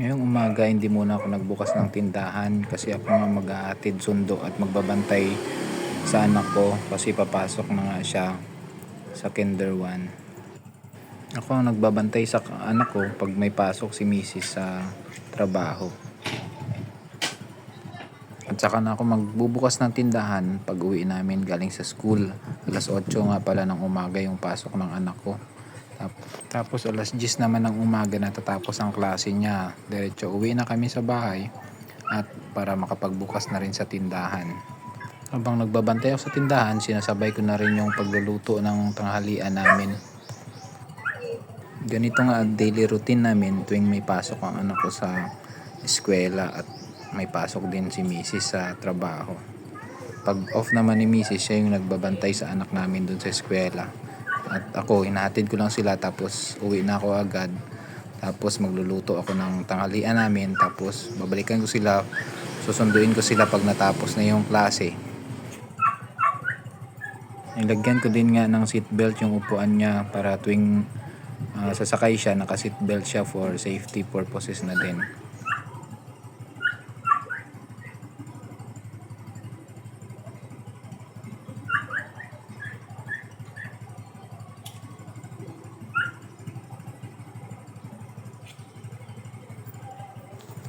Ngayong umaga hindi muna ako nagbukas ng tindahan kasi ako nga mag-aatid sundo at magbabantay sa anak ko kasi papasok na nga siya sa kinder 1. Ako ang nagbabantay sa anak ko pag may pasok si misis sa trabaho. At saka na ako magbubukas ng tindahan pag uwi namin galing sa school. Alas 8 nga pala ng umaga yung pasok ng anak ko. Tap- Tapos alas 10 naman ng umaga natatapos ang klase niya. Diretso uwi na kami sa bahay at para makapagbukas na rin sa tindahan. Habang nagbabantay ako sa tindahan, sinasabay ko na rin yung pagluluto ng tanghalian namin. Ganito nga daily routine namin tuwing may pasok ang anak ko sa eskwela at may pasok din si Mrs. sa trabaho. Pag off naman ni Mrs. siya yung nagbabantay sa anak namin dun sa eskwela. At ako, hinahatid ko lang sila tapos uwi na ako agad. Tapos magluluto ako ng tanghalian namin tapos babalikan ko sila susunduin ko sila pag natapos na yung klase. Nilagyan ko din nga ng seatbelt yung upuan niya para tuwing ah, sasakay siya, naka-seatbelt siya for safety purposes na din.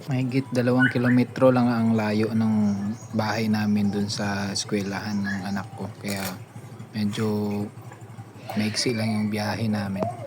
Mahigit dalawang kilometro lang ang layo ng bahay namin dun sa eskwelahan ng anak ko. Kaya medyo maiksi lang yung biyahe namin.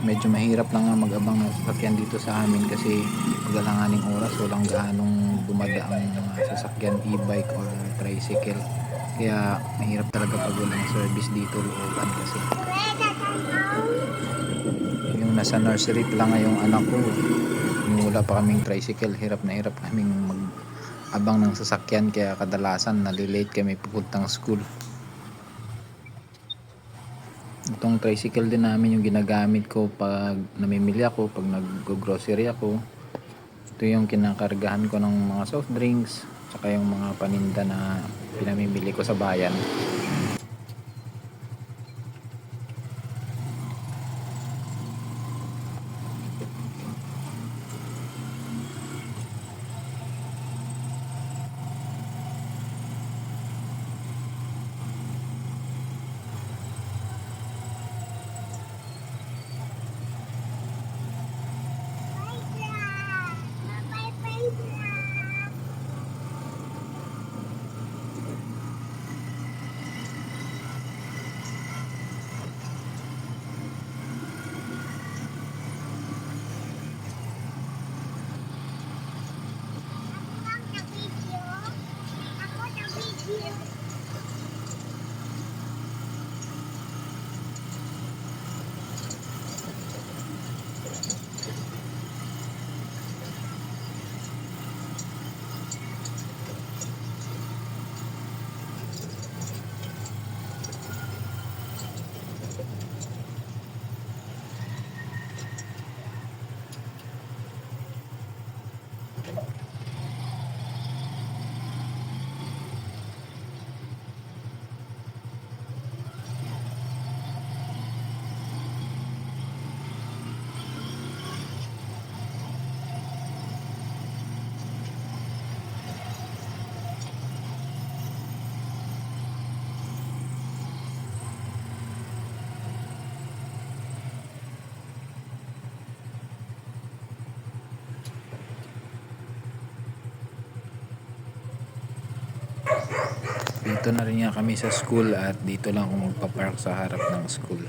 Medyo mahirap lang nga mag-abang ng sasakyan dito sa amin kasi pagalanganing oras walang gaanong dumadaang mga sasakyan e-bike or tricycle. Kaya mahirap talaga pag walang service dito looban kasi. Yung nasa nursery pa lang nga yung anak ko yung wala pa kaming tricycle. Hirap na hirap kaming mag abang ng sasakyan kaya kadalasan nalilate kami papuntang school itong tricycle din namin yung ginagamit ko pag namimili ako pag nag-grocery ako. Ito yung kinakargahan ko ng mga soft drinks tsaka yung mga paninda na pinamimili ko sa bayan Dito na rin nga kami sa school at dito lang ako magpa-park sa harap ng school.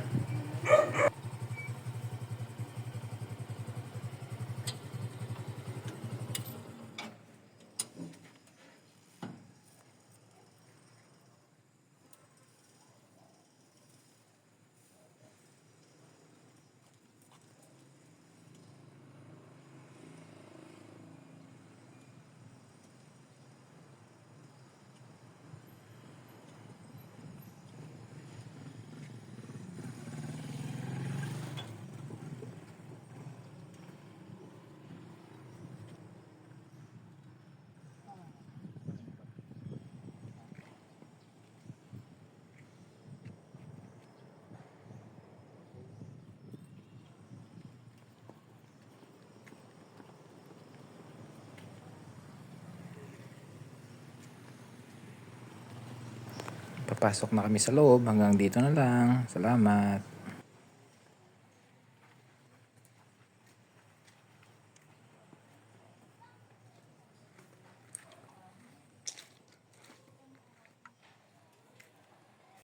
Papasok na kami sa loob. Hanggang dito na lang. Salamat.